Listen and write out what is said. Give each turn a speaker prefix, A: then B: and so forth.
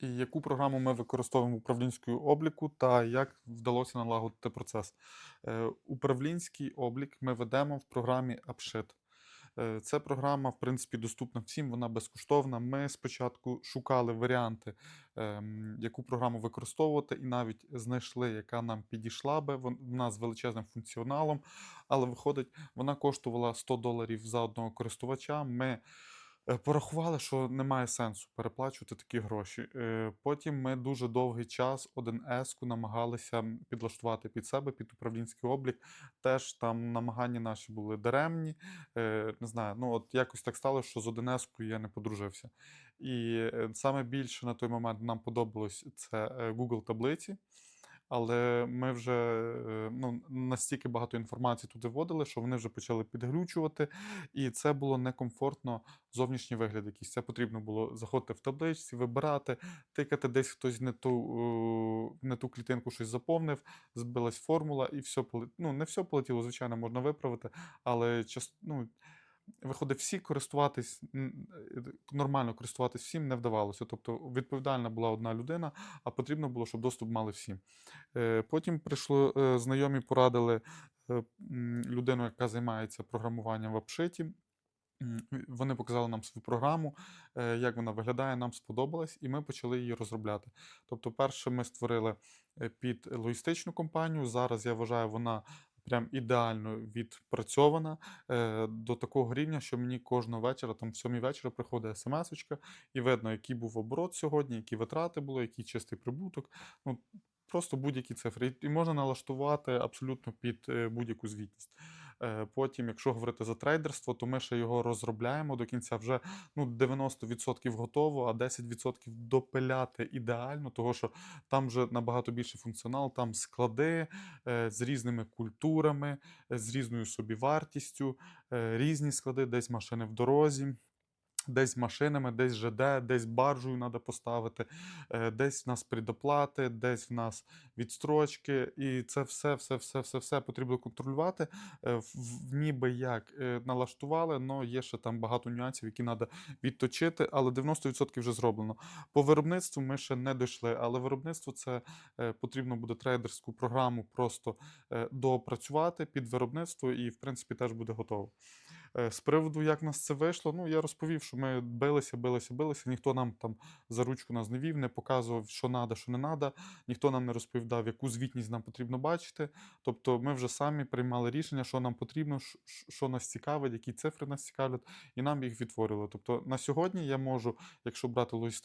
A: І яку програму ми використовуємо в управлінському обліку та як вдалося налагодити процес? Е, Управлінський облік ми ведемо в програмі Upsheet. Е, Це програма, в принципі, доступна всім, вона безкоштовна. Ми спочатку шукали варіанти, ем, яку програму використовувати, і навіть знайшли, яка нам підійшла би. Вон- Вона з величезним функціоналом, але виходить, вона коштувала 100 доларів за одного користувача. Ми порахували, що немає сенсу переплачувати такі гроші. Е, Потім ми дуже довгий час 1С намагалися підлаштувати під себе, під управлінський облік. Теж там намагання наші були даремні. Е, Не знаю, ну от якось так сталося, що з 1С я не подружився. І е, саме більше на той момент нам подобалось це е, Google таблиці. Але ми вже е, ну, настільки багато інформації туди вводили, що вони вже почали підглючувати, і це було некомфортно зовнішній вигляд якийсь. Це потрібно було заходити в табличці, вибирати, тикати десь хтось не ту, не ту клітинку щось заповнив, збилась формула, і все. Ну, не все полетіло, звичайно, можна виправити, але ну, виходить, всі користуватись е, нормально користуватись всім не вдавалося. Тобто відповідальна була одна людина, а потрібно було, щоб доступ мали всі. Е, Потім прийшло е, знайомі, порадили людину, яка займається програмуванням в апшиті. Вони показали нам свою програму, як вона виглядає, нам сподобалось, і ми почали її розробляти. Тобто, перше ми створили під логістичну компанію. Зараз я вважаю, вона прям ідеально відпрацьована е, до такого рівня, що мені кожного вечора, там в сьомій вечора приходить смс-очка, і видно, який був оборот сьогодні, які витрати були, який чистий прибуток. Ну, Просто будь-які цифри. І- можна налаштувати абсолютно під е, будь-яку звітність. Е, Потім, якщо говорити за трейдерство, то ми ще його розробляємо до кінця. Вже ну, 90% готово, а 10% допиляти ідеально, того що там вже набагато більший функціонал, там склади е, з різними культурами, е, з різною собівартістю, різні склади, десь машини в дорозі. Десь машинами, десь ЖД, десь баржею треба поставити, е, десь в нас предоплати, десь в нас відстрочки, і це все, все, все, все, все потрібно контролювати. Е, Ніби як е, налаштували, але є ще там багато нюансів, які треба відточити, але 90% вже зроблено. По виробництву ми ще не дійшли, але виробництво це потрібно буде трейдерську програму просто доопрацювати під виробництво, і в принципі теж буде готово. Е, З приводу, як нас це вийшло, ну я розповів, що ми билися, билися, билися. Ніхто нам там за ручку нас не вів, не показував, що треба, що не треба. Ніхто нам не розповідав, яку звітність нам потрібно бачити. Тобто ми вже самі приймали рішення, що нам потрібно, що нас цікавить, які цифри нас цікавлять, і нам їх відтворили. Тобто на сьогодні я можу, якщо брати логістичну